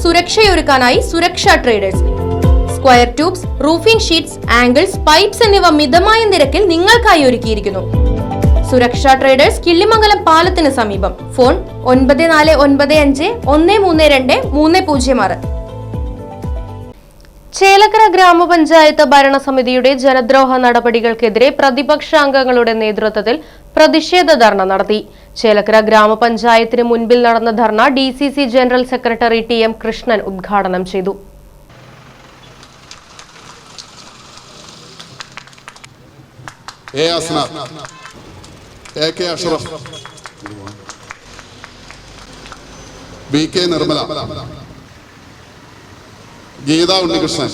സുരക്ഷയൊരുക്കാനായി Suraksha traders square tubes roofing sheets angles pipes എന്നിവ മിതമായ നിരക്കിൽ നിങ്ങൾക്കായി ഒരുക്കിയിരിക്കുന്നു. സുരക്ഷാ ട്രേഡേഴ്സ് കിള്ളിമംഗലം പാലത്തിന് സമീപം. ഫോൺ ഒൻപത് നാല് ഒൻപത് അഞ്ച് ഒന്ന് മൂന്ന് രണ്ട് മൂന്ന് പൂജ്യം ആറ്. ചേലക്കര ഗ്രാമപഞ്ചായത്ത് ഭരണസമിതിയുടെ ജനദ്രോഹ നടപടികൾക്കെതിരെ പ്രതിപക്ഷാംഗങ്ങളുടെ നേതൃത്വത്തിൽ പ്രതിഷേധ ധർണ നടത്തി. ചേലക്കര ഗ്രാമപഞ്ചായത്തിന് മുൻപിൽ നടന്ന dharna D C C general secretary T M Krishnan ഉദ്ഘാടനം ചെയ്തു. A K Ashraf B K Nirmala Geetha Unnikrishnan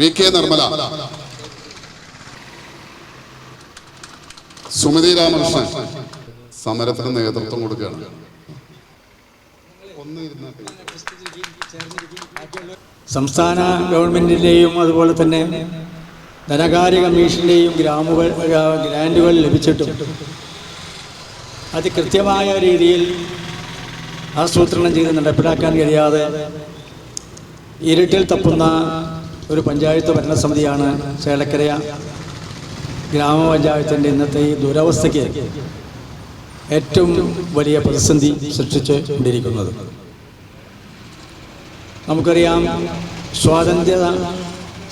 B K Nirmala Sumathi Ramakrishnan സമരത്തിന് നേതൃത്വം കൊടുക്കുകയാണ്. സംസ്ഥാന ഗവൺമെന്റിന്റെയും അതുപോലെ തന്നെ ധനകാര്യ കമ്മീഷന്റെയും ഗ്രാമുകൾ ഗ്രാൻഡുകൾ ലഭിച്ചിട്ടും അത് കൃത്യമായ രീതിയിൽ ആസൂത്രണം ചെയ്ത് നടപ്പിലാക്കാൻ കഴിയാതെ ഇരുട്ടിൽ തപ്പുന്ന ഒരു പഞ്ചായത്ത് ഭരണസമിതിയാണ് ചേലക്കര ഗ്രാമപഞ്ചായത്തിന്റെ ഇന്നത്തെ ഈ ദുരവസ്ഥയ്ക്ക് ഏറ്റവും വലിയ പ്രതിസന്ധി സൃഷ്ടിച്ചു കൊണ്ടിരിക്കുന്നത്. നമുക്കറിയാം സ്വാതന്ത്ര്യ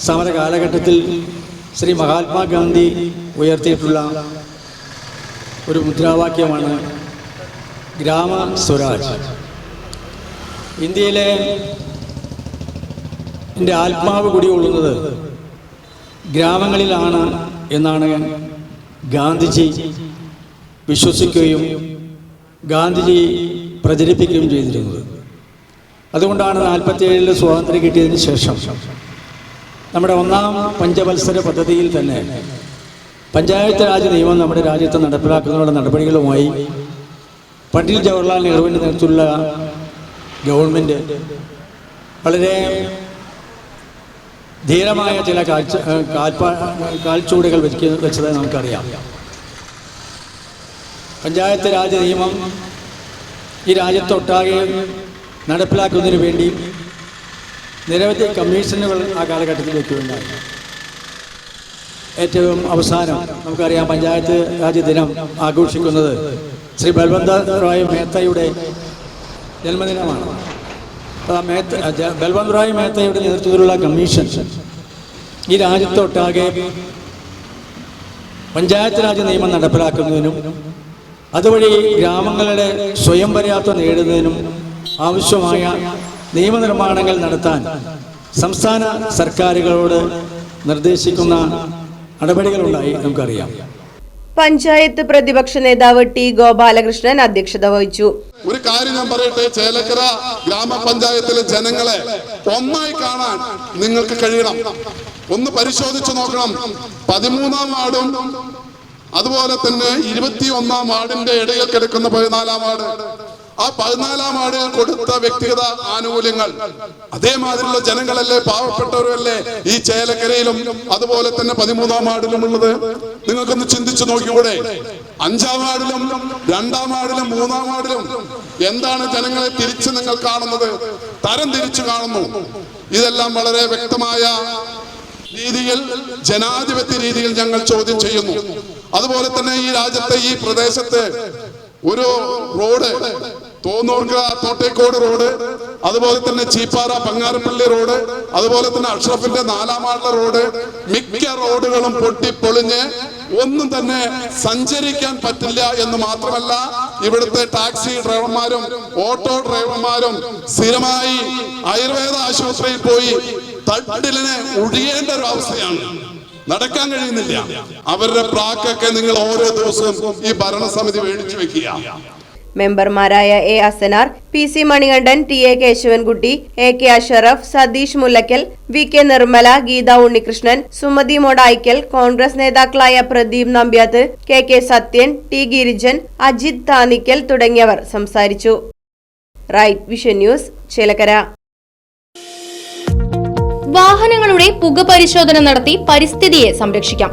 സമര കാലഘട്ടത്തിൽ ശ്രീ മഹാത്മാഗാന്ധി ഉയർത്തിയിട്ടുള്ള ഒരു മുദ്രാവാക്യമാണ് ഗ്രാമ സ്വരാജ്. ഇന്ത്യയിലെ എന്റെ ആത്മാവ് കുടികൊള്ളുന്നത് ഗ്രാമങ്ങളിലാണ് എന്നാണ് ഗാന്ധിജി വിശ്വസിക്കുകയും ഗാന്ധിജി പ്രചരിപ്പിക്കുകയും ചെയ്തിരുന്നത്. അതുകൊണ്ടാണ് നാൽപ്പത്തിയേഴിൽ സ്വാതന്ത്ര്യം കിട്ടിയതിന് ശേഷം നമ്മുടെ ഒന്നാം പഞ്ചവത്സര പദ്ധതിയിൽ തന്നെ പഞ്ചായത്ത് രാജ് നിയമം നമ്മുടെ രാജ്യത്ത് നടപ്പിലാക്കുന്നതിനുള്ള നടപടികളുമായി പണ്ഡിറ്റ് ജവഹർലാൽ നെഹ്റുവിന്റെ നേതൃത്വത്തിലുള്ള ഗവൺമെന്റ് വളരെ ധീരമായ ചില കാഴ്ച കാൽച്ചൂടുകൾ വെച്ച് വെച്ചത് നമുക്കറിയാം. പഞ്ചായത്ത് രാജ് നിയമം ഈ രാജ്യത്തൊട്ടാകെ നടപ്പിലാക്കുന്നതിന് വേണ്ടി നിരവധി കമ്മീഷനുകൾ ആ കാലഘട്ടത്തിൽ വെക്കുകയുണ്ടായി. ഏറ്റവും അവസാനം നമുക്കറിയാം പഞ്ചായത്ത് രാജ് ദിനം ആഘോഷിക്കുന്നത് ശ്രീ ബൽവന്ത റായ് മേത്തയുടെ ജന്മദിനമാണ്. ബൽവന്ത് റായ് മേത്തയുടെ നേതൃത്വത്തിലുള്ള കമ്മീഷൻ ഈ രാജ്യത്തൊട്ടാകെ പഞ്ചായത്ത് രാജ് നിയമം നടപ്പിലാക്കുന്നതിനും അതുവഴി ഗ്രാമങ്ങളുടെ സ്വയം പര്യാപ്തം നേടുന്നതിനും ആവശ്യമായ നിയമനിർമ്മാണങ്ങൾ നടത്താൻ സംസ്ഥാന സർക്കാരുകളോട് നിർദ്ദേശിക്കുന്ന നടപടികളുണ്ടായി നമുക്കറിയാം. പഞ്ചായത്ത് പ്രതിപക്ഷ നേതാവ് ടി ഗോപാലകൃഷ്ണൻ അധ്യക്ഷത വഹിച്ചു. ഒരു കാര്യം ഞാൻ പറയട്ടെ ചേലക്കര ഗ്രാമപഞ്ചായത്തിലെ ജനങ്ങളെ ഒന്നായി കാണാൻ നിങ്ങൾക്ക് കഴിയണം. ഒന്ന് പരിശോധിച്ചു നോക്കണം. പതിമൂന്നാം വാർഡും അതുപോലെ തന്നെ ഇരുപത്തി ഒന്നാം വാർഡിന്റെ ഇടയിൽ കിടക്കുന്ന പതിനാലാം വാർഡ്. ആ പതിനാലാം ആട് കൊടുത്ത വ്യക്തിഗത ആനുകൂല്യങ്ങൾ. അതേമാതിരിയുള്ള ജനങ്ങളല്ലേ പാവപ്പെട്ടവരല്ലേ ഈ ചേലക്കരയിലും അതുപോലെ തന്നെ പതിമൂന്നാം ആടിലും ഉള്ളത്? നിങ്ങൾക്കൊന്ന് ചിന്തിച്ചു നോക്കിക്കൂടെ. അഞ്ചാം ആടിലും രണ്ടാം ആടിലും മൂന്നാം ആടിലും എന്താണ് ജനങ്ങളെ തിരിച്ച് നിങ്ങൾ കാണുന്നത്? തരം തിരിച്ചു കാണുന്നു. ഇതെല്ലാം വളരെ വ്യക്തമായ രീതിയിൽ ജനാധിപത്യ രീതിയിൽ ഞങ്ങൾ ചോദ്യം ചെയ്യുന്നു. അതുപോലെ തന്നെ ഈ രാജ്യത്തെ ഈ പ്രദേശത്ത് ഒരു റോഡ് തോന്നൂർക്ക തോട്ടേക്കോട് റോഡ് അതുപോലെ തന്നെ ചീപ്പാറ പങ്ങാരപ്പള്ളി റോഡ് അതുപോലെ തന്നെ അഷ്റഫിന്റെ നാലാമാള റോഡ് മിക്ക റോഡുകളും പൊട്ടിപ്പൊളിഞ്ഞ് ഒന്നും തന്നെ സഞ്ചരിക്കാൻ പറ്റില്ല എന്ന് മാത്രമല്ല ഇവിടുത്തെ ടാക്സി ഡ്രൈവർമാരും ഓട്ടോ ഡ്രൈവർമാരും സ്ഥിരമായി ആയുർവേദ ആശുപത്രിയിൽ പോയി തട്ടിലിനെ ഒഴിയേണ്ട ഒരു അവസ്ഥയാണ്. നടക്കാൻ കഴിയുന്നില്ല. അവരുടെ പ്രാക്കൊക്കെ നിങ്ങൾ ഓരോ ദിവസവും ഈ ഭരണസമിതി മേടിച്ചു വെക്കുക. മെമ്പർമാരായ A Asanar P C Manikandan T A Keshavankutty A K Ashraf Satheesh Mullakkal V K Nirmala Geetha Unnikrishnan Sumathi Modaykkal Congress നേതാക്കളായ Pradeep Nambiath K K Sathyan T Girijan Ajith Thanikkal തുടങ്ങിയവർ സംസാരിച്ചു. Right vision news Chelakkara. വാഹനങ്ങളുടെ പുക പരിശോധന നടത്തി പരിസ്ഥിതിയെ സംരക്ഷിക്കാം.